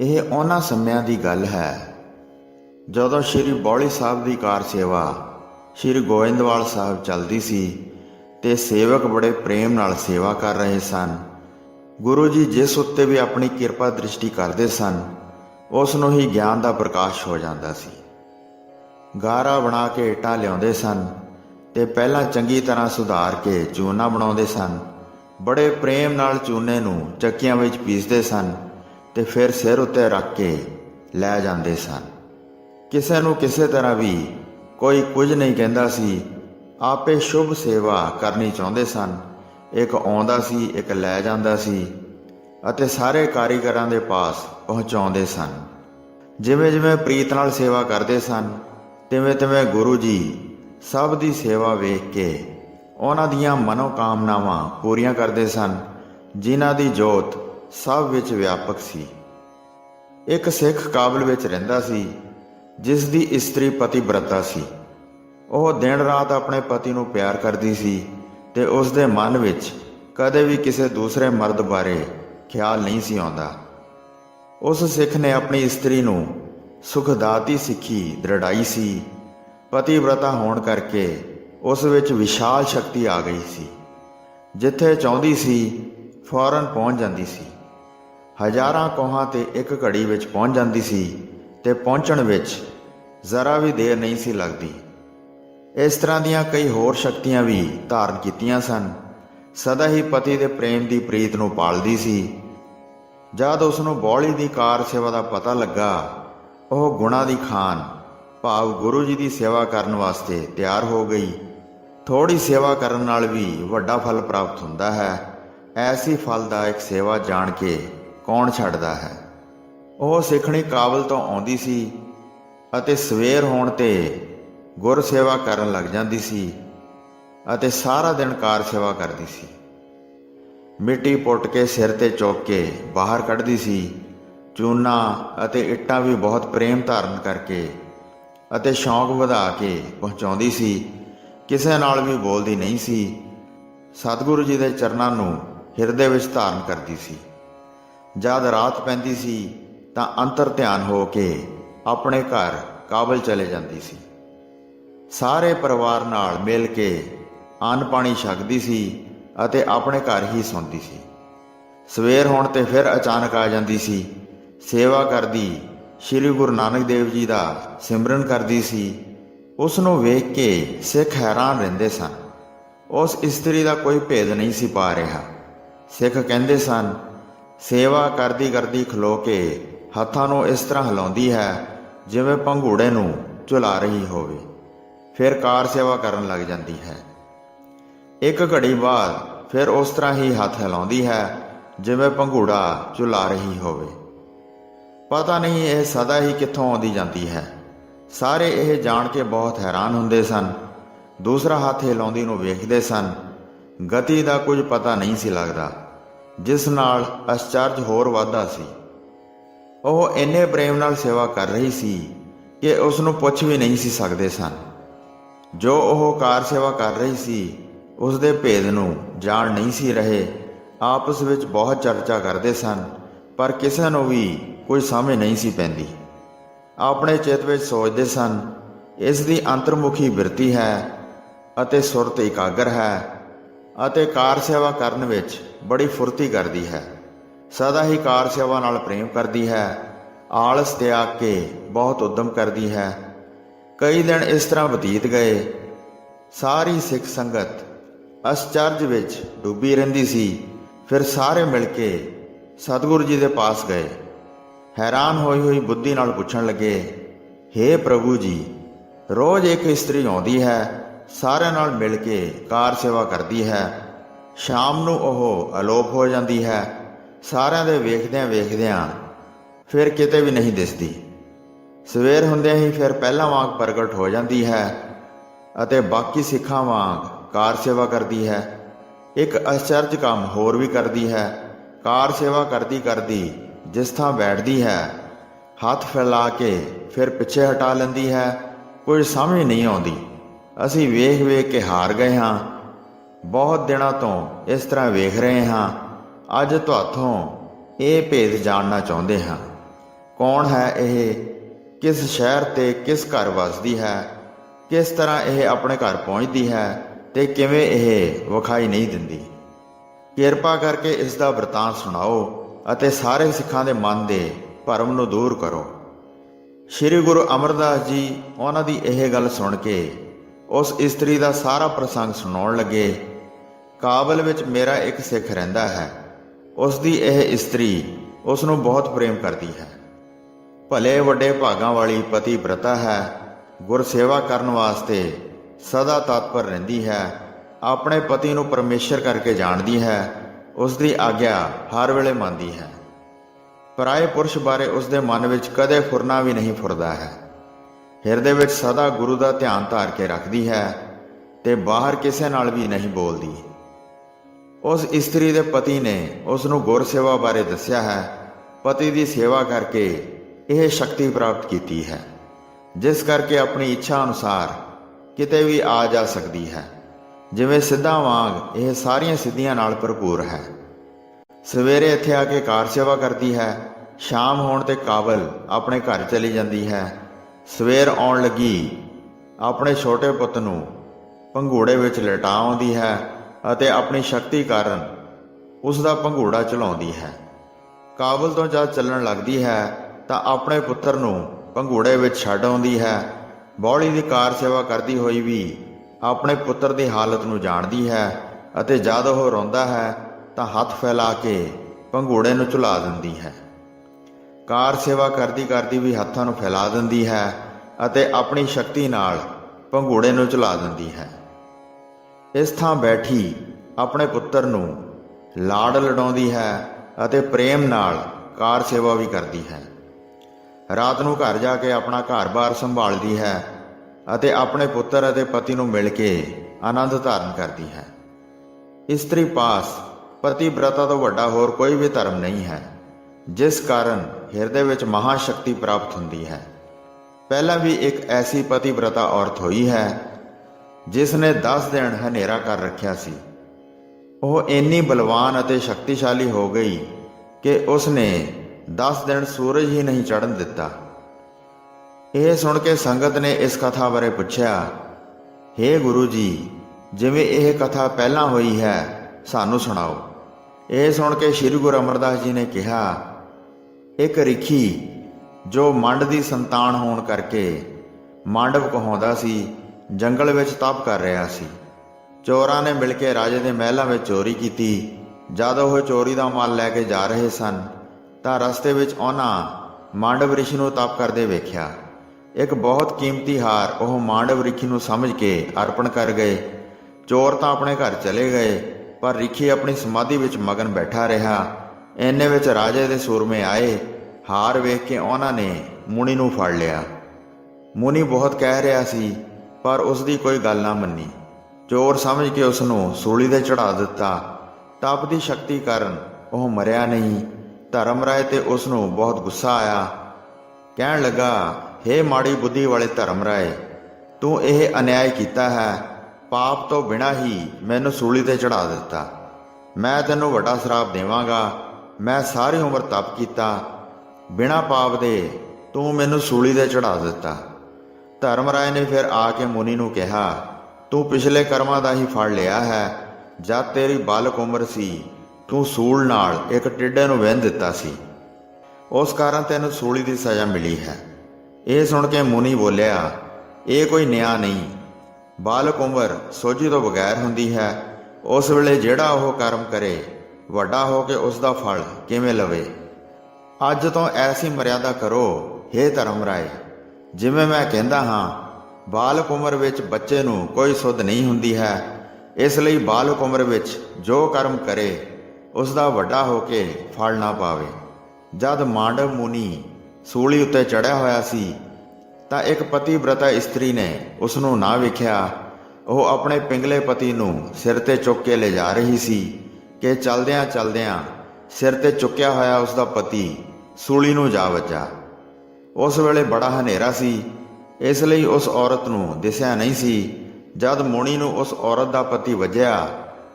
ਇਹ ਉਹਨਾਂ ਸਮਿਆਂ ਦੀ ਗੱਲ ਹੈ। ਜਦੋਂ ਸ਼੍ਰੀ ਬੌਲੀ ਸਾਹਿਬ ਦੀ ਕਾਰ ਸੇਵਾ ਸ਼੍ਰੀ ਗੋਇੰਦਵਾਲ ਸਾਹਿਬ ਚੱਲਦੀ ਸੀ ਤੇ ਸੇਵਕ ਬੜੇ ਪ੍ਰੇਮ ਨਾਲ ਸੇਵਾ ਕਰ ਰਹੇ ਸਨ, ਗੁਰੂ ਜੀ ਜਿਸ ਉੱਤੇ ਵੀ ਆਪਣੀ ਕਿਰਪਾ ਦ੍ਰਿਸ਼ਟੀ ਕਰਦੇ ਸਨ, ਉਸ ਨੂੰ ਹੀ ਗਿਆਨ ਦਾ ਪ੍ਰਕਾਸ਼ ਹੋ ਜਾਂਦਾ ਸੀ। ਗਾਰਾ ਬਣਾ ਕੇ ਇੱਟਾਂ ਲਿਆਉਂਦੇ ਸਨ ਤੇ ਪਹਿਲਾਂ ਚੰਗੀ ਤਰ੍ਹਾਂ ਸੁਧਾਰ ਕੇ ਚੂਨਾ ਬਣਾਉਂਦੇ ਸਨ। ਬੜੇ ਪ੍ਰੇਮ ਨਾਲ ਚੂਨੇ ਨੂੰ ਚੱਕੀਆਂ ਵਿੱਚ ਪੀਸਦੇ ਸਨ ਤੇ ਫਿਰ ਸਿਰ ਉੱਤੇ ਰੱਖ ਕੇ ਲੈ ਜਾਂਦੇ ਸਨ। ਕਿਸੇ ਨੂੰ ਕਿਸੇ ਤਰ੍ਹਾਂ ਵੀ ਕੋਈ ਕੁਝ ਨਹੀਂ ਕਹਿੰਦਾ ਸੀ। ਆਪੇ ਸ਼ੁਭ ਸੇਵਾ ਕਰਨੀ ਚਾਹੁੰਦੇ ਸਨ। ਇੱਕ ਆਉਂਦਾ ਸੀ, ਇੱਕ ਲੈ ਜਾਂਦਾ ਸੀ ਅਤੇ ਸਾਰੇ ਕਾਰੀਗਰਾਂ ਦੇ ਪਾਸ ਪਹੁੰਚਾਉਂਦੇ ਸਨ। ਜਿਵੇਂ ਜਿਵੇਂ ਪ੍ਰੀਤ ਨਾਲ ਸੇਵਾ ਕਰਦੇ ਸਨ, ਤਿਵੇਂ ਤਿਵੇਂ ਗੁਰੂ ਜੀ ਸਭ ਦੀ ਸੇਵਾ ਵੇਖ ਕੇ ਉਹਨਾਂ ਦੀਆਂ ਮਨੋਕਾਮਨਾਵਾਂ ਪੂਰੀਆਂ ਕਰਦੇ ਸਨ, ਜਿਨ੍ਹਾਂ ਦੀ ਜੋਤ ਸਭ ਵਿੱਚ ਵਿਆਪਕ ਸੀ। ਇੱਕ ਸਿੱਖ ਕਾਬਲ ਵਿੱਚ ਰਹਿੰਦਾ ਸੀ, ਜਿਸ ਦੀ ਇਸਤਰੀ ਪਤੀ ਬ੍ਰਤਾ ਸੀ। ਉਹ ਦਿਨ ਰਾਤ ਆਪਣੇ ਪਤੀ ਨੂੰ ਪਿਆਰ ਕਰਦੀ ਸੀ ਤੇ ਉਸ ਦੇ ਮਨ ਵਿੱਚ ਕਦੇ ਵੀ ਕਿਸੇ ਦੂਸਰੇ ਮਰਦ ਬਾਰੇ ਖਿਆਲ ਨਹੀਂ ਸੀ ਆਉਂਦਾ। ਉਸ ਸਿੱਖ ਨੇ ਆਪਣੀ ਇਸਤਰੀ ਨੂੰ ਸੁਖਦਾਤੀ ਸਿੱਖੀ ਦ੍ਰਿੜਾਈ ਸੀ, ਪਤੀਵ੍ਰਤਾ ਹੋਣ ਕਰਕੇ ਉਸ ਵਿੱਚ ਵਿਸ਼ਾਲ ਸ਼ਕਤੀ ਆ ਗਈ ਸੀ, ਜਿੱਥੇ ਚਾਹੁੰਦੀ ਸੀ ਫੌਰਨ ਪਹੁੰਚ ਜਾਂਦੀ ਸੀ। ਹਜ਼ਾਰਾਂ ਕੋਹਾਂ ਤੇ ਇੱਕ ਘੜੀ ਵਿੱਚ ਪਹੁੰਚ ਜਾਂਦੀ ਸੀ ਤੇ ਪਹੁੰਚਣ ਵਿੱਚ ਜ਼ਰਾ ਵੀ ਦੇਰ ਨਹੀਂ ਸੀ ਲੱਗਦੀ। ਇਸ ਤਰ੍ਹਾਂ ਦੀਆਂ ਕਈ ਹੋਰ ਸ਼ਕਤੀਆਂ ਵੀ ਧਾਰਨ ਕੀਤੀਆਂ ਸਨ। ਸਦਾ ਹੀ ਪਤੀ ਦੇ ਪ੍ਰੇਮ ਦੀ ਪ੍ਰੀਤ ਨੂੰ ਪਾਲਦੀ ਸੀ। ਜਦ ਉਸ ਨੂੰ ਬੌਲੀ ਦੀ ਕਾਰ ਸੇਵਾ ਦਾ ਪਤਾ ਲੱਗਾ, ਉਹ ਗੁਣਾ ਦੀ ਖਾਨ, ਭਾਵ ਗੁਰੂ ਜੀ ਦੀ ਸੇਵਾ ਕਰਨ ਵਾਸਤੇ ਤਿਆਰ ਹੋ ਗਈ। ਥੋੜੀ ਸੇਵਾ ਕਰਨ ਨਾਲ ਵੀ ਵੱਡਾ ਫਲ ਪ੍ਰਾਪਤ ਹੁੰਦਾ ਹੈ। ਐਸੀ ਫਲਦਾਇਕ ਸੇਵਾ ਜਾਣ ਕੇ ਕੌਣ ਛੱਡਦਾ ਹੈ? ਉਹ ਸਿੱਖਣੀ ਕਾਬਲ ਤੋਂ ਆਉਂਦੀ ਸੀ ਅਤੇ ਸਵੇਰ ਹੋਣ ਤੇ ਗੁਰ ਸੇਵਾ ਕਰਨ ਲੱਗ ਜਾਂਦੀ ਸੀ ਅਤੇ ਸਾਰਾ ਦਿਨ ਕਾਰ ਸੇਵਾ ਕਰਦੀ ਸੀ। ਮਿੱਟੀ ਪੁੱਟ ਕੇ ਸਿਰ ਤੇ ਚੁੱਕ ਕੇ ਬਾਹਰ ਕੱਢਦੀ ਸੀ। ਚੂਨਾ ਅਤੇ ਇੱਟਾਂ ਵੀ ਬਹੁਤ ਪ੍ਰੇਮ ਧਾਰਨ ਕਰਕੇ ਅਤੇ ਸ਼ੌਂਕ ਵਧਾ ਕੇ ਪਹੁੰਚਾਉਂਦੀ ਸੀ। ਕਿਸੇ ਨਾਲ ਵੀ ਬੋਲਦੀ ਨਹੀਂ ਸੀ। ਸਤਿਗੁਰੂ ਜੀ ਦੇ ਚਰਨਾਂ ਨੂੰ ਹਿਰਦੇ ਵਿੱਚ ਧਾਰਨ ਕਰਦੀ ਸੀ। ਜਦ ਰਾਤ ਪੈਂਦੀ ਸੀ ਤਾਂ ਅੰਤਰ ਧਿਆਨ ਹੋ ਕੇ ਆਪਣੇ ਘਰ ਕਾਬਲ ਚਲੇ ਜਾਂਦੀ ਸੀ। ਸਾਰੇ ਪਰਿਵਾਰ ਨਾਲ ਮਿਲ ਕੇ ਅੰਨ ਪਾਣੀ ਛਕਦੀ ਸੀ ਅਤੇ ਆਪਣੇ ਘਰ ਹੀ ਸੌਂਦੀ ਸੀ। ਸਵੇਰ ਹੋਣ ਤੇ ਫਿਰ ਅਚਾਨਕ ਆ ਜਾਂਦੀ ਸੀ। ਸੇਵਾ ਕਰਦੀ ਸ੍ਰੀ ਗੁਰੂ ਨਾਨਕ ਦੇਵ ਜੀ ਦਾ ਸਿਮਰਨ ਕਰਦੀ ਸੀ। ਉਸ ਨੂੰ ਵੇਖ ਕੇ ਸਿੱਖ ਹੈਰਾਨ ਰਹਿੰਦੇ ਸਨ। ਉਸ ਇਸਤਰੀ ਦਾ ਕੋਈ ਭੇਦ ਨਹੀਂ ਸੀ ਪਾ ਰਿਹਾ। ਸਿੱਖ ਕਹਿੰਦੇ ਸਨ ਸੇਵਾ ਕਰਦੀ ਕਰਦੀ ਖਲੋ ਕੇ ਹੱਥਾਂ ਨੂੰ ਇਸ ਤਰ੍ਹਾਂ ਹਿਲਾਉਂਦੀ ਹੈ, ਜਿਵੇਂ ਪੰਘੂੜੇ ਨੂੰ ਝੁਲਾ ਰਹੀ ਹੋਵੇ। ਫਿਰ ਕਾਰ ਸੇਵਾ ਕਰਨ ਲੱਗ ਜਾਂਦੀ ਹੈ। ਇੱਕ ਘੜੀ ਬਾਅਦ ਫਿਰ ਉਸ ਤਰ੍ਹਾਂ ਹੀ ਹੱਥ ਹਿਲਾਉਂਦੀ ਹੈ, ਜਿਵੇਂ ਪੰਘੂੜਾ ਝੁਲਾ ਰਹੀ ਹੋਵੇ। ਪਤਾ ਨਹੀਂ ਇਹ ਸਦਾ ਹੀ ਕਿੱਥੋਂ ਆਉਂਦੀ ਜਾਂਦੀ ਹੈ। ਸਾਰੇ ਇਹ ਜਾਣ ਕੇ ਬਹੁਤ ਹੈਰਾਨ ਹੁੰਦੇ ਸਨ। ਦੂਸਰਾ ਹੱਥ ਹਿਲਾਉਂਦੀ ਨੂੰ ਵੇਖਦੇ ਸਨ। ਗਤੀ ਦਾ ਕੁਝ ਪਤਾ ਨਹੀਂ ਸੀ ਲੱਗਦਾ। ਜਿਸ ਨਾਲ ਅਚਰਜ ਹੋਰ ਵਾਧਾ ਸੀ। ਉਹ ਇੰਨੇ ਪ੍ਰੇਮ ਨਾਲ ਸੇਵਾ ਕਰ ਰਹੀ ਸੀ ਕਿ ਉਸ ਨੂੰ ਪੁੱਛ ਵੀ ਨਹੀਂ ਸੀ ਸਕਦੇ ਸਨ। ਜੋ ਉਹ ਕਾਰ ਸੇਵਾ ਕਰ ਰਹੀ ਸੀ ਉਸ ਦੇ ਭੇਦ ਨੂੰ ਜਾਣ ਨਹੀਂ ਸੀ ਰਹੇ। ਆਪਸ ਵਿੱਚ ਬਹੁਤ ਚਰਚਾ ਕਰਦੇ ਸਨ, ਪਰ ਕਿਸੇ ਨੂੰ ਵੀ ਕੋਈ ਸਮਝ ਨਹੀਂ ਸੀ ਪੈਂਦੀ। ਆਪਣੇ ਚਿੱਤ ਵਿੱਚ ਸੋਚਦੇ ਸਨ, ਇਸ ਦੀ ਅੰਤਰਮੁਖੀ ਬਿਰਤੀ ਹੈ ਅਤੇ ਸੁਰਤ ਇਕਾਗਰ ਹੈ। ਅਤੇ ਕਾਰ ਸੇਵਾ ਕਰਨ ਵਿੱਚ ਬੜੀ ਫੁਰਤੀ ਕਰਦੀ ਹੈ। ਸਦਾ ਹੀ ਕਾਰ ਸੇਵਾ ਨਾਲ ਪ੍ਰੇਮ ਕਰਦੀ ਹੈ। ਆਲਸ ਤਿਆਗ ਕੇ ਬਹੁਤ ਉਦਮ ਕਰਦੀ ਹੈ। ਕਈ ਦਿਨ ਇਸ ਤਰ੍ਹਾਂ ਬਤੀਤ ਗਏ। ਸਾਰੀ ਸਿੱਖ ਸੰਗਤ ਅਸਚਰਜ ਵਿੱਚ ਡੁੱਬੀ ਰਹਿੰਦੀ ਸੀ। ਫਿਰ ਸਾਰੇ ਮਿਲ ਕੇ ਸਤਿਗੁਰੂ ਜੀ ਦੇ ਪਾਸ ਗਏ। ਹੈਰਾਨ ਹੋਈ ਹੋਈ ਬੁੱਧੀ ਨਾਲ ਪੁੱਛਣ ਲੱਗੇ हे ਪ੍ਰਭੂ ਜੀ, ਰੋਜ਼ ਇੱਕ ਇਸਤਰੀ ਆਉਂਦੀ ਹੈ। ਸਾਰਿਆਂ ਨਾਲ ਮਿਲ ਕੇ ਕਾਰ ਸੇਵਾ ਕਰਦੀ ਹੈ। ਸ਼ਾਮ ਨੂੰ ਉਹ ਅਲੋਪ ਹੋ ਜਾਂਦੀ ਹੈ। ਸਾਰਿਆਂ ਦੇ ਵੇਖਦਿਆਂ ਵੇਖਦਿਆਂ ਫਿਰ ਕਿਤੇ ਵੀ ਨਹੀਂ ਦਿਸਦੀ। ਸਵੇਰ ਹੁੰਦਿਆਂ ਹੀ ਫਿਰ ਪਹਿਲਾਂ ਵਾਂਗ ਪ੍ਰਗਟ ਹੋ ਜਾਂਦੀ ਹੈ ਅਤੇ ਬਾਕੀ ਸਿੱਖਾਂ ਵਾਂਗ ਕਾਰ ਸੇਵਾ ਕਰਦੀ ਹੈ। ਇੱਕ ਅਚਰਜ ਕੰਮ ਹੋਰ ਵੀ ਕਰਦੀ ਹੈ। ਕਾਰ ਸੇਵਾ ਕਰਦੀ ਕਰਦੀ ਜਿਸ ਥਾਂ ਬੈਠਦੀ ਹੈ, ਹੱਥ ਫੈਲਾ ਕੇ ਫਿਰ ਪਿੱਛੇ ਹਟਾ ਲੈਂਦੀ ਹੈ। ਕੁਝ ਸਮਝ ਨਹੀਂ ਆਉਂਦੀ। ਅਸੀਂ ਵੇਖ ਵੇਖ ਕੇ ਹਾਰ ਗਏ ਹਾਂ। ਬਹੁਤ ਦਿਨਾਂ ਤੋਂ ਇਸ ਤਰ੍ਹਾਂ ਵੇਖ ਰਹੇ ਹਾਂ। ਅੱਜ ਤੁਹਾਥੋਂ ਇਹ ਭੇਦ ਜਾਣਨਾ ਚਾਹੁੰਦੇ ਹਾਂ। ਕੌਣ ਹੈ ਇਹ? ਕਿਸ ਸ਼ਹਿਰ ਤੇ ਕਿਸ ਘਰ ਵਸਦੀ ਹੈ? ਕਿਸ ਤਰ੍ਹਾਂ ਇਹ ਆਪਣੇ ਘਰ ਪਹੁੰਚਦੀ ਹੈ ਤੇ ਕਿਵੇਂ ਇਹ ਵਿਖਾਈ ਨਹੀਂ ਦਿੰਦੀ? ਕਿਰਪਾ ਕਰਕੇ ਇਸ ਦਾ ਵਰਤਾਂਤ ਸੁਣਾਓ ਅਤੇ ਸਾਰੇ ਸਿੱਖਾਂ ਦੇ ਮਨ ਦੇ ਭਰਮ ਨੂੰ ਦੂਰ ਕਰੋ। ਸ੍ਰੀ ਗੁਰੂ ਅਮਰਦਾਸ ਜੀ, ਉਹਨਾਂ ਦੀ ਇਹ ਗੱਲ ਸੁਣ ਕੇ ਉਸ ਇਸਤਰੀ ਦਾ ਸਾਰਾ ਪ੍ਰਸੰਗ ਸੁਣਾਉਣ ਲੱਗੇ, ਕਾਬਲ ਵਿੱਚ ਮੇਰਾ ਇੱਕ ਸਿੱਖ ਰਹਿੰਦਾ ਹੈ। ਉਸ ਦੀ ਇਹ ਇਸਤਰੀ ਉਸ ਨੂੰ ਬਹੁਤ ਪ੍ਰੇਮ ਕਰਦੀ ਹੈ। ਭਲੇ ਵੱਡੇ ਭਾਗਾਂ ਵਾਲੀ ਪਤੀ ਬ੍ਰਤਾ ਹੈ। ਗੁਰਸੇਵਾ ਕਰਨ ਵਾਸਤੇ ਸਦਾ ਤਤਪਰ ਰਹਿੰਦੀ ਹੈ। ਆਪਣੇ ਪਤੀ ਨੂੰ ਪਰਮੇਸ਼ਰ ਕਰਕੇ ਜਾਣਦੀ ਹੈ। ਉਸ ਦੀ ਆਗਿਆ ਹਰ ਵੇਲੇ ਮੰਨਦੀ ਹੈ। ਪਰਾਏ ਪੁਰਸ਼ ਬਾਰੇ ਉਸ ਦੇ ਮਨ ਵਿੱਚ ਕਦੇ ਫੁਰਨਾ ਵੀ ਨਹੀਂ ਫੁਰਦਾ ਹੈ। ਹਿਰਦੇ ਵਿੱਚ ਸਦਾ ਗੁਰੂ ਦਾ ਧਿਆਨ ਧਾਰ ਕੇ ਰੱਖਦੀ ਹੈ ਤੇ ਬਾਹਰ ਕਿਸੇ ਨਾਲ ਵੀ ਨਹੀਂ ਬੋਲਦੀ। ਉਸ ਇਸਤਰੀ ਦੇ ਪਤੀ ਨੇ ਉਸ ਨੂੰ ਗੁਰਸੇਵਾ ਬਾਰੇ ਦੱਸਿਆ ਹੈ। ਪਤੀ ਦੀ ਸੇਵਾ ਕਰਕੇ ਇਹ ਸ਼ਕਤੀ ਪ੍ਰਾਪਤ ਕੀਤੀ ਹੈ, ਜਿਸ ਕਰਕੇ ਆਪਣੀ ਇੱਛਾ ਅਨੁਸਾਰ ਕਿਤੇ ਵੀ ਆ ਜਾ ਸਕਦੀ ਹੈ। ਜਿਵੇਂ ਸਿੱਧਾ ਵਾਂਗ ਇਹ ਸਾਰੀਆਂ ਸਿੱਧੀਆਂ ਨਾਲ ਭਰਪੂਰ ਹੈ। ਸਵੇਰੇ ਇੱਥੇ ਆ ਕੇ ਕਾਰ ਸੇਵਾ ਕਰਦੀ ਹੈ, ਸ਼ਾਮ ਹੋਣ ਤੇ ਕਾਬਲ ਆਪਣੇ ਘਰ ਚਲੀ ਜਾਂਦੀ ਹੈ। ਸਵੇਰ ਆਉਣ ਲੱਗੀ। ਆਪਣੇ ਛੋਟੇ ਪੁੱਤ ਨੂੰ ਪੰਘੂੜੇ ਵਿੱਚ ਲਟਾ ਆਉਂਦੀ ਹੈ ਅਤੇ ਆਪਣੀ ਸ਼ਕਤੀ ਕਾਰਨ ਉਸ ਦਾ ਪੰਘੂੜਾ ਚਲਾਉਂਦੀ ਹੈ। ਕਾਬਲ ਤੋਂ ਜਦ ਚੱਲਣ ਲੱਗਦੀ ਹੈ ਤਾਂ ਆਪਣੇ ਪੁੱਤਰ ਨੂੰ ਪੰਘੂੜੇ ਵਿੱਚ ਛੱਡ ਆਉਂਦੀ ਹੈ। ਬੌਲੀ ਦੀ ਕਾਰ ਸੇਵਾ ਕਰਦੀ ਹੋਈ ਵੀ ਆਪਣੇ ਪੁੱਤਰ ਦੀ ਹਾਲਤ ਨੂੰ ਜਾਣਦੀ ਹੈ ਅਤੇ ਜਦ ਉਹ ਰੋਂਦਾ ਹੈ ਤਾਂ ਹੱਥ ਫੈਲਾ ਕੇ ਪੰਘੂੜੇ ਨੂੰ ਝੁਲਾ ਦਿੰਦੀ ਹੈ। ਕਾਰ ਸੇਵਾ ਕਰਦੀ ਕਰਦੀ ਵੀ ਹੱਥਾਂ ਨੂੰ ਫੈਲਾ ਦਿੰਦੀ ਹੈ ਅਤੇ ਆਪਣੀ ਸ਼ਕਤੀ ਨਾਲ ਪੰਘੂੜੇ ਨੂੰ ਚਲਾ ਦਿੰਦੀ ਹੈ। ਇਸ ਥਾਂ ਬੈਠੀ ਆਪਣੇ ਪੁੱਤਰ ਨੂੰ ਲਾੜ ਲਡਾਉਂਦੀ ਹੈ ਅਤੇ ਪ੍ਰੇਮ ਨਾਲ ਕਾਰ ਸੇਵਾ ਵੀ ਕਰਦੀ ਹੈ। ਰਾਤ ਨੂੰ ਘਰ ਜਾ ਕੇ ਆਪਣਾ ਘਰ-ਬਾਰ ਸੰਭਾਲਦੀ ਹੈ ਅਤੇ ਆਪਣੇ ਪੁੱਤਰ ਅਤੇ ਪਤੀ ਨੂੰ ਮਿਲ ਕੇ ਆਨੰਦ ਧਾਰਨ ਕਰਦੀ ਹੈ। ਇਸਤਰੀ ਪਾਸ ਪਤੀ ਬ੍ਰਤਾ ਤੋਂ ਵੱਡਾ ਹੋਰ ਕੋਈ ਵੀ ਧਰਮ ਨਹੀਂ ਹੈ, ਜਿਸ ਕਾਰਨ ਹਿਰਦੇ ਵਿੱਚ ਮਹਾ ਸ਼ਕਤੀ ਪ੍ਰਾਪਤ ਹੁੰਦੀ ਹੈ। ਪਹਿਲਾਂ ਵੀ ਇੱਕ ਐਸੀ ਪਤੀ ਬ੍ਰਤਾ ਔਰਤ ਹੋਈ ਹੈ ਜਿਸ ਨੇ 10 ਦਿਨ ਹਨੇਰਾ ਕਰ ਰੱਖਿਆ ਸੀ। ਉਹ ਇੰਨੀ ਬਲਵਾਨ ਅਤੇ ਸ਼ਕਤੀਸ਼ਾਲੀ ਹੋ ਗਈ ਕਿ ਉਸ ਨੇ 10 ਦਿਨ ਸੂਰਜ ਹੀ ਨਹੀਂ ਚੜ੍ਹਨ ਦਿੱਤਾ। ਇਹ ਸੁਣ ਕੇ ਸੰਗਤ ਨੇ ਇਸ ਕਥਾ ਬਾਰੇ ਪੁੱਛਿਆ हे ਗੁਰੂ ਜੀ ਜਿਵੇਂ ਇਹ ਕਥਾ ਪਹਿਲਾਂ ਹੋਈ ਹੈ, ਸਾਨੂੰ ਸੁਣਾਓ। ਇਹ ਸੁਣ ਕੇ ਸ੍ਰੀ ਗੁਰੂ ਅਮਰਦਾਸ ਜੀ ਨੇ ਕਿਹਾ ਇੱਕ ਰਿਖੀ ਜੋ ਮੰਡ ਦੀ ਸੰਤਾਨ ਹੋਣ ਕਰਕੇ ਮੰਡਵ ਕਹਾਉਂਦਾ ਸੀ, ਜੰਗਲ ਵਿੱਚ ਤਪ ਕਰ ਰਿਹਾ ਸੀ। ਚੋਰਾਂ ਨੇ ਮਿਲ ਕੇ ਰਾਜੇ ਦੇ ਮਹਿਲਾਂ ਵਿੱਚ ਚੋਰੀ ਕੀਤੀ। ਜਦ ਉਹ ਚੋਰੀ ਦਾ ਮਾਲ ਲੈ ਕੇ ਜਾ ਰਹੇ ਸਨ, ਤਾਂ ਰਸਤੇ ਵਿੱਚ ਉਹਨਾਂ ਮਾਂਡਵ ਰਿਸ਼ੀ ਨੂੰ ਤਪ ਕਰਦੇ ਵੇਖਿਆ। ਇੱਕ ਬਹੁਤ ਕੀਮਤੀ ਹਾਰ ਉਹ ਮਾਂਡਵ ਰਿਖੀ ਨੂੰ ਸਮਝ ਕੇ ਅਰਪਣ ਕਰ ਗਏ। ਚੋਰ ਤਾਂ ਆਪਣੇ ਘਰ ਚਲੇ ਗਏ, ਪਰ ਰਿਖੀ ਆਪਣੀ ਸਮਾਧੀ ਵਿੱਚ ਮਗਨ ਬੈਠਾ ਰਿਹਾ। ਐਨੇ ਵਿੱਚ ਰਾਜੇ ਦੇ ਸੂਰਮੇ ਆਏ, ਹਾਰ ਵੇਖ ਕੇ ਉਹਨਾਂ ਨੇ ਮੁਨੀ ਨੂੰ ਫੜ ਲਿਆ। ਮੁਨੀ ਬਹੁਤ ਕਹਿ ਰਿਹਾ ਸੀ, ਪਰ ਉਸ ਦੀ ਕੋਈ ਗੱਲ ਨਾ ਮੰਨੀ। ਚੋਰ ਸਮਝ ਕੇ ਉਸ ਨੂੰ ਸੂਲੀ ਤੇ ਚੜਾ ਦਿੱਤਾ। ਤਪ ਦੀ ਸ਼ਕਤੀ ਕਾਰਨ ਉਹ ਮਰਿਆ ਨਹੀਂ। ਧਰਮ ਰਾਏ ਤੇ ਉਸ ਨੂੰ ਬਹੁਤ ਗੁੱਸਾ ਆਇਆ। ਕਹਿਣ ਲੱਗਾ, ਹੇ ਮਾੜੀ ਬੁੱਧੀ ਵਾਲੇ ਧਰਮ ਰਾਏ, ਤੂੰ ਇਹ ਅਨਿਆਇ ਕੀਤਾ ਹੈ। ਪਾਪ ਤੋਂ ਬਿਨਾਂ ਹੀ ਮੈਨੂੰ ਸੂਲੀ ਤੇ ਚੜਾ ਦਿੱਤਾ। ਮੈਂ ਤੈਨੂੰ ਵੱਡਾ ਸ਼ਰਾਪ ਦੇਵਾਂਗਾ। ਮੈਂ ਸਾਰੀ ਉਮਰ ਤਪ ਕੀਤਾ। ਬਿਨਾਂ ਪਾਪ ਦੇ ਤੂੰ ਮੈਨੂੰ ਸੂਲੀ ਤੇ ਚੜਾ ਦਿੱਤਾ। ਧਰਮ ਰਾਏ ਨੇ ਫਿਰ ਆ ਕੇ ਮੁਨੀ ਨੂੰ ਕਿਹਾ, ਤੂੰ ਪਿਛਲੇ ਕਰਮਾਂ ਦਾ ਹੀ ਫਲ ਲਿਆ ਹੈ। ਜਦ ਤੇਰੀ ਬਾਲਕ ਉਮਰ ਸੀ, ਤੂੰ ਸੂਲ ਨਾਲ ਇੱਕ ਟਿੱਡੇ ਨੂੰ ਵਹਿੰ ਦਿੱਤਾ ਸੀ। ਉਸ ਕਾਰਨ ਤੈਨੂੰ ਸੂਲੀ ਦੀ ਸਜ਼ਾ ਮਿਲੀ ਹੈ। ਇਹ ਸੁਣ ਕੇ ਮੁਨੀ ਬੋਲਿਆ, ਇਹ ਕੋਈ ਨਿਆਂ ਨਹੀਂ। ਬਾਲਕ ਉਮਰ ਸੋਝੀ ਤੋਂ ਬਗੈਰ ਹੁੰਦੀ ਹੈ। ਉਸ ਵੇਲੇ ਜਿਹੜਾ ਉਹ ਕਰਮ ਕਰੇ ਵੱਡਾ ਹੋ ਕੇ ਉਸ ਦਾ ਫਲ ਕਿਵੇਂ ਲਵੇ? ਅੱਜ ਤੋਂ ਐਸੀ ਮਰਿਆਦਾ ਕਰੋ हे ਧਰਮ ਰਾਏ ਜਿਵੇਂ ਮੈਂ ਕਹਿੰਦਾ ਹਾਂ, ਬਾਲਕ ਉਮਰ ਵਿੱਚ ਬੱਚੇ ਨੂੰ ਕੋਈ ਸੁੱਧ ਨਹੀਂ ਹੁੰਦੀ ਹੈ। ਇਸ ਲਈ ਬਾਲਕ ਉਮਰ ਵਿੱਚ ਜੋ ਕਰਮ ਕਰੇ ਉਸ ਦਾ ਵੱਡਾ ਹੋ ਕੇ ਫਲ ਨਾ ਪਾਵੇ। ਜਦ ਮਾਂਡਵ ਮੁਨੀ ਸੂਲੀ ਉੱਤੇ ਚੜਿਆ ਹੋਇਆ ਸੀ, ਤਾਂ ਇੱਕ ਪਤੀ ਬ੍ਰਤਾ ਇਸਤਰੀ ਨੇ ਉਸ ਨੂੰ ਨਾ ਵੇਖਿਆ। ਉਹ ਆਪਣੇ ਪਿੰਗਲੇ ਪਤੀ ਨੂੰ ਸਿਰ ਤੇ ਚੁੱਕ ਕੇ ਲੈ ਜਾ ਰਹੀ ਸੀ। ਕਿ ਚਲਦਿਆਂ ਚਲਦਿਆਂ ਸਿਰ ਤੇ ਚੁੱਕਿਆ ਹੋਇਆ ਉਸ ਦਾ ਪਤੀ ਸੂਲੀ ਨੂੰ ਜਾ ਵੱਜਾ। ਉਸ ਵੇਲੇ ਬੜਾ ਹਨੇਰਾ ਸੀ। ਇਸ ਲਈ ਉਸ ਔਰਤ ਨੂੰ ਦਿਸਿਆ ਨਹੀਂ ਸੀ। ਜਦ ਮੁਨੀ ਨੂੰ ਉਸ ਔਰਤ ਦਾ ਪਤੀ ਵੱਜਿਆ,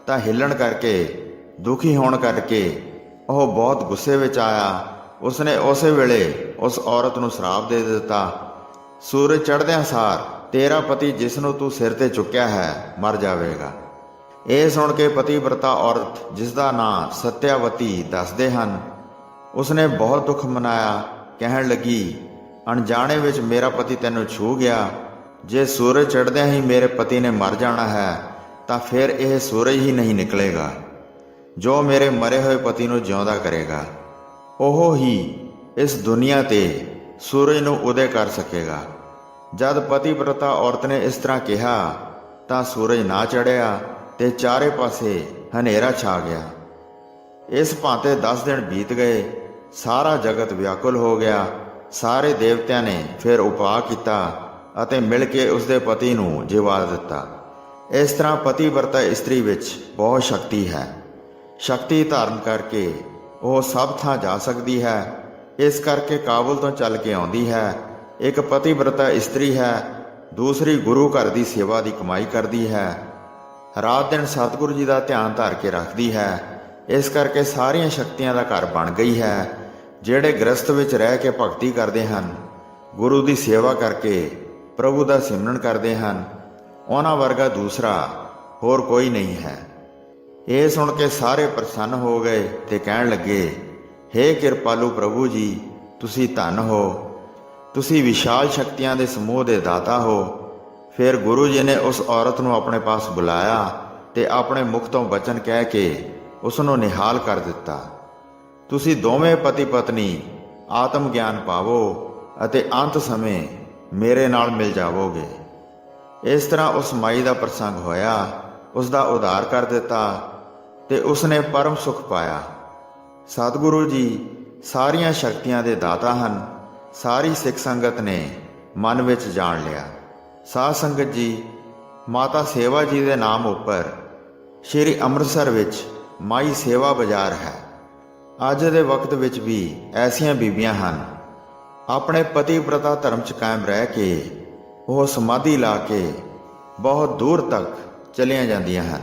ਤਾਂ ਹਿੱਲਣ ਕਰਕੇ, ਦੁਖੀ ਹੋਣ ਕਰਕੇ ਉਹ ਬਹੁਤ ਗੁੱਸੇ ਵਿੱਚ ਆਇਆ। ਉਸਨੇ ਉਸੇ ਵੇਲੇ ਉਸ ਔਰਤ ਨੂੰ ਸ਼ਰਾਬ ਦੇ ਦਿੱਤਾ। ਸੂਰਜ ਚੜ੍ਹਦਿਆਂ ਸਾਰ, ਤੇਰਾ ਪਤੀ ਜਿਸ ਨੂੰ ਤੂੰ ਸਿਰ ਤੇ ਚੁੱਕਿਆ ਹੈ, ਮਰ ਜਾਵੇਗਾ। ਇਹ ਸੁਣ ਕੇ ਪਤੀਵਰਤਾ ਔਰਤ ਜਿਸ ਦਾ ਨਾਂ ਸਤਿਆਵਤੀ ਦੱਸਦੇ ਹਨ, ਉਸਨੇ ਬਹੁਤ ਦੁੱਖ ਮਨਾਇਆ, ਕਹਿਣ ਲੱਗੀ, ਅਣਜਾਣੇ ਵਿੱਚ ਮੇਰਾ ਪਤੀ ਤੈਨੂੰ ਛੂ ਗਿਆ। ਜੇ ਸੂਰਜ ਚੜ੍ਹਦਿਆਂ ਹੀ ਮੇਰੇ ਪਤੀ ਨੇ ਮਰ ਜਾਣਾ ਹੈ, ਤਾਂ ਫਿਰ ਇਹ ਸੂਰਜ ਹੀ ਨਹੀਂ ਨਿਕਲੇਗਾ। ਜੋ ਮੇਰੇ ਮਰੇ ਹੋਏ ਪਤੀ ਨੂੰ ਜਿਉਂਦਾ ਕਰੇਗਾ, ਉਹ ਹੀ ਇਸ ਦੁਨੀਆ ਤੇ ਸੂਰਜ ਨੂੰ ਉਦੇ ਕਰ ਸਕੇਗਾ। ਜਦ ਪਤੀ ਪ੍ਰਤਾ ਔਰਤ ਨੇ ਇਸ ਤਰ੍ਹਾਂ ਕਿਹਾ, ਤਾਂ ਸੂਰਜ ਨਾ ਚੜ੍ਹਿਆ ਤੇ ਚਾਰੇ ਪਾਸੇ ਹਨੇਰਾ ਛਾ ਗਿਆ। ਇਸ ਭਾਂਤੇ 10 ਦਿਨ ਬੀਤ ਗਏ। ਸਾਰਾ ਜਗਤ ਵਿਆਕੁਲ ਹੋ ਗਿਆ। ਸਾਰੇ ਦੇਵਤਿਆਂ ਨੇ ਫਿਰ ਉਪਾਅ ਕੀਤਾ ਅਤੇ ਮਿਲ ਕੇ ਉਸਦੇ ਪਤੀ ਨੂੰ ਜਿਵਾ ਦਿੱਤਾ। ਇਸ ਤਰ੍ਹਾਂ ਪਤੀ ਵਰਤਾ ਇਸਤਰੀ ਵਿੱਚ ਬਹੁਤ ਸ਼ਕਤੀ ਹੈ। ਸ਼ਕਤੀ ਧਾਰਨ ਕਰਕੇ ਉਹ ਸਭ ਥਾਂ ਜਾ ਸਕਦੀ ਹੈ। ਇਸ ਕਰਕੇ ਕਾਬੁਲ ਤੋਂ ਚੱਲ ਕੇ ਆਉਂਦੀ ਹੈ। ਇੱਕ ਪਤੀਵਰਤਾ ਇਸਤਰੀ ਹੈ। ਦੂਸਰੀ ਗੁਰੂ ਘਰ ਦੀ ਸੇਵਾ ਦੀ ਕਮਾਈ ਕਰਦੀ ਹੈ। ਰਾਤ ਦਿਨ ਸਤਿਗੁਰੂ ਜੀ ਦਾ ਧਿਆਨ ਧਰ ਕੇ ਰੱਖਦੀ ਹੈ। ਇਸ ਕਰਕੇ ਸਾਰੀਆਂ ਸ਼ਕਤੀਆਂ ਦਾ ਘਰ ਬਣ ਗਈ ਹੈ। ਜਿਹੜੇ ਗ੍ਰਸਥ ਵਿੱਚ ਰਹਿ ਕੇ ਭਗਤੀ ਕਰਦੇ ਹਨ, ਗੁਰੂ ਦੀ ਸੇਵਾ ਕਰਕੇ ਪ੍ਰਭੂ ਦਾ ਸਿਮਰਨ ਕਰਦੇ ਹਨ, ਉਹਨਾਂ ਵਰਗਾ ਦੂਸਰਾ ਹੋਰ ਕੋਈ ਨਹੀਂ ਹੈ। ਇਹ ਸੁਣ ਕੇ ਸਾਰੇ ਪ੍ਰਸੰਨ ਹੋ ਗਏ ਤੇ ਕਹਿਣ ਲੱਗੇ हे ਕਿਰਪਾਲੂ ਪ੍ਰਭੂ ਜੀ, ਤੁਸੀਂ ਧਨ ਹੋ। ਤੁਸੀਂ ਵਿਸ਼ਾਲ ਸ਼ਕਤੀਆਂ ਦੇ ਸਮੂਹ ਦੇ ਦਾਤਾ ਹੋ। ਫਿਰ ਗੁਰੂ ਜੀ ਨੇ ਉਸ ਔਰਤ ਨੂੰ ਆਪਣੇ ਪਾਸ ਬੁਲਾਇਆ ਤੇ ਆਪਣੇ ਮੁਖ ਤੋਂ ਬਚਨ ਕਹਿ ਕੇ ਉਸ ਨੂੰ ਨਿਹਾਲ ਕਰ ਦਿੱਤਾ। ਤੁਸੀਂ ਦੋਵੇਂ ਪਤੀ ਪਤਨੀ ਆਤਮ ਗਿਆਨ ਪਾਵੋ ਅਤੇ ਅੰਤ ਸਮੇਂ ਮੇਰੇ ਨਾਲ ਮਿਲ ਜਾਵੋਗੇ। ਇਸ ਤਰ੍ਹਾਂ ਉਸ ਮਾਈ ਦਾ ਪ੍ਰਸੰਗ ਹੋਇਆ, ਉਸ ਦਾ ਉਧਾਰ ਕਰ ਦਿੱਤਾ ਤੇ ਉਸਨੇ ਪਰਮ ਸੁਖ ਪਾਇਆ। ਸਤਿਗੁਰੂ ਜੀ ਸਾਰੀਆਂ ਸ਼ਕਤੀਆਂ ਦੇ ਦਾਤਾ ਹਨ, ਸਾਰੀ ਸਿੱਖ ਸੰਗਤ ਨੇ ਮਨ ਵਿੱਚ ਜਾਣ ਲਿਆ। ਸਾਧ ਸੰਗਤ ਜੀ, ਮਾਤਾ ਸੇਵਾ ਜੀ ਦੇ ਨਾਮ ਉੱਪਰ ਸ਼੍ਰੀ ਅੰਮ੍ਰਿਤਸਰ ਵਿੱਚ ਮਾਈ ਸੇਵਾ ਬਾਜ਼ਾਰ ਹੈ। ਅੱਜ ਦੇ ਵਕਤ ਵਿੱਚ ਵੀ ਐਸੀਆਂ ਬੀਬੀਆਂ ਹਨ। ਆਪਣੇ ਪਤੀ ਪ੍ਰਤਾ ਧਰਮ ਚ ਕਾਇਮ ਰਹਿ ਕੇ ਉਹ ਸਮਾਧੀ ਲਾ ਕੇ ਬਹੁਤ ਦੂਰ ਤੱਕ ਚਲੀਆਂ ਜਾਂਦੀਆਂ ਹਨ।